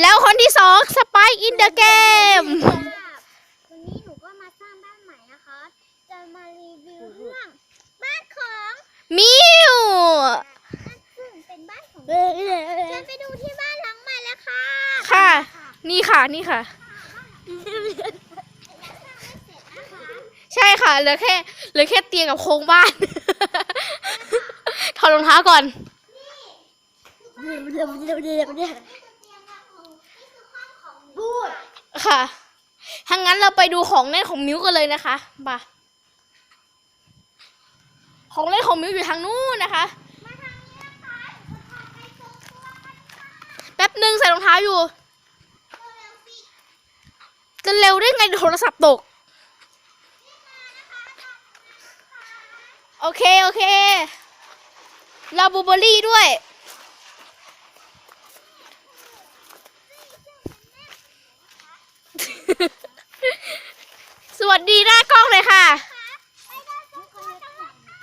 แล้วคนที่สองสไปอินเดอะเกมวันนี้หนูก็มาสร้างบ้านใหม่นะคะ จะมารีวิวเรื่องบ้านของมิวซึ่งเป็นบ้านของเรียกเรียกเรียจะกไปดูที่บ้านหลังใหม่แล้วค่ะ ค่ะ นี่ค่ะนี่ค่ะ ใช่ค่ะเหลือแค่เหลือแค่เตียงกับโครงบ้าน ถอดรองเท้าก่อน เรียกเรียกเรียกเรียกเรียกบูดค่ะถ้างั้นเราไปดูของเล่นของมิวกันเลยนะคะมาของเล่นของมิวอยู่ทางนู้นนะคะ แป๊บหนึ่งใส่รองเท้าอยู่เร็วๆสิจะเร็วได้ไงโทรศัพท์ตก โอเค โอเคลาบูเบอรี่ด้วย สวัสดีหน้ากล้องเลยค่ะ ไปเดินชมตัวกันเลยค่ะ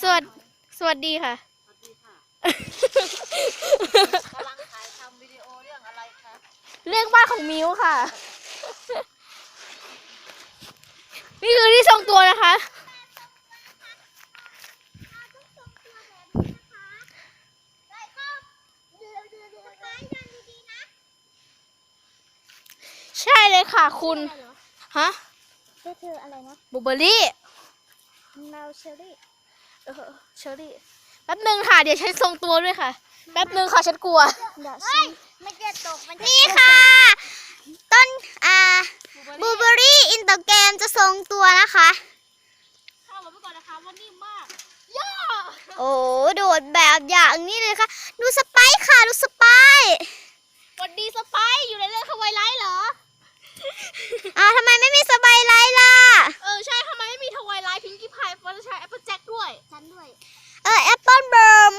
สวัส สวัสดีค่ะกำลังถ่ายทำวิดีโอเรื่องอะไรคะเรื่องบ้านของมิวค่ะ นี่คือที่ทรงตัวนะคะเราต้องทรงตัวแบบนี้นะคะแล้วก็เดินเดินเดินไปเดินดีๆนะใช่เลยค่ะคุณอะไรเหรอฮะเจ้าเธออะไรนะบูเบอรี่นาเชอรี่ เออเชอรี่แป๊บหนึ่งค่ะ เดี๋ยวฉันทรงตัวด้วยค่ะ แป๊บหนึ่งค่ะฉันกลัวเดี๋ยวสิไม่จะตกมันจะนี่ค่ะ ต้นอ่าบลูเบอรี่อินเตอร์เกมจะทรงตัวนะคะ ข้าวบอกไปก่อนนะคะว่านิ่มมาก โอ้โดดแบบอย่างนี้เลยค่ะ ดูสไปค์ค่ะ ดูสไปค์ สวัสดีสไปซ์อยู่ในเรื่องคาวายไลท์เหรอ อ่าทำไมไม่มีสบายไลท์ล่ะ เออ ใช่ทำไมไม่มีทวายไลท์พิงกี้พายฟอนใช้แอปเปิลแจ็คด้วย ฉันด้วย เออแอปเปิลเบิร์ม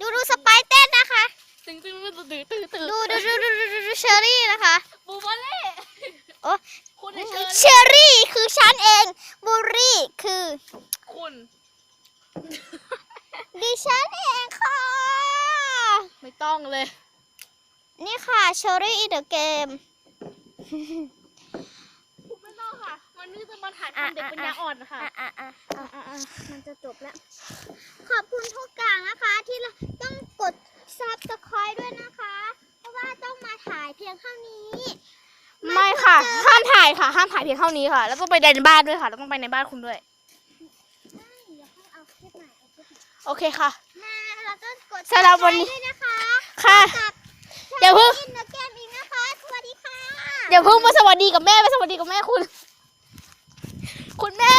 ดูดูสไปค์เต้นนะคะ ตึงตึงตึงตึงตึงตึงดูดูดูดูดูดูเชอรี่นะคะบูเบอรี่โอ้คุณเชอเชอรี่คือฉันเองบูรี่คือคุณดิฉันเองค่ะ ไม่ต้องเลย นี่ค่ะเชอรี่อินเดอะเกมคุณไม่ต้องค่ะวันนี้จะมาถ่ายทำเด็กปัญญาอ่อนนะคะอะอะอะอะอะอะ มันจะจบแล้ว ยเพียงเท่านี้ ไม่ค่ะ ห้ามถ่ายค่ะ ห้ามถ่ายเพียงเท่านี้ค่ะ แล้วก็ไปในบ้านด้วยค่ะ แล้วต้องไปในบ้านคุณด้วยไม่อย่าเพิ่งเอาคลิปใหม่เอาคลิปใหม่โอเคค่ะ มาเราต้องกดสำหรับวันนี้ subscribe ด้วยนะคะค่ะ กับเดี๋ยวเพิ่งอินเดอะเกมอีกนะคะ สวัสดีค่ะเดี๋ยวเพิ่งมาสวัสดีกับแม่ไปสวัสดีกับแม่คุณ คุณแม่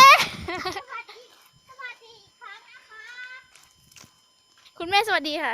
สวัสดีสวัสดีอีกครั้งนะคะ คุณแม่สวัสดีค่ะ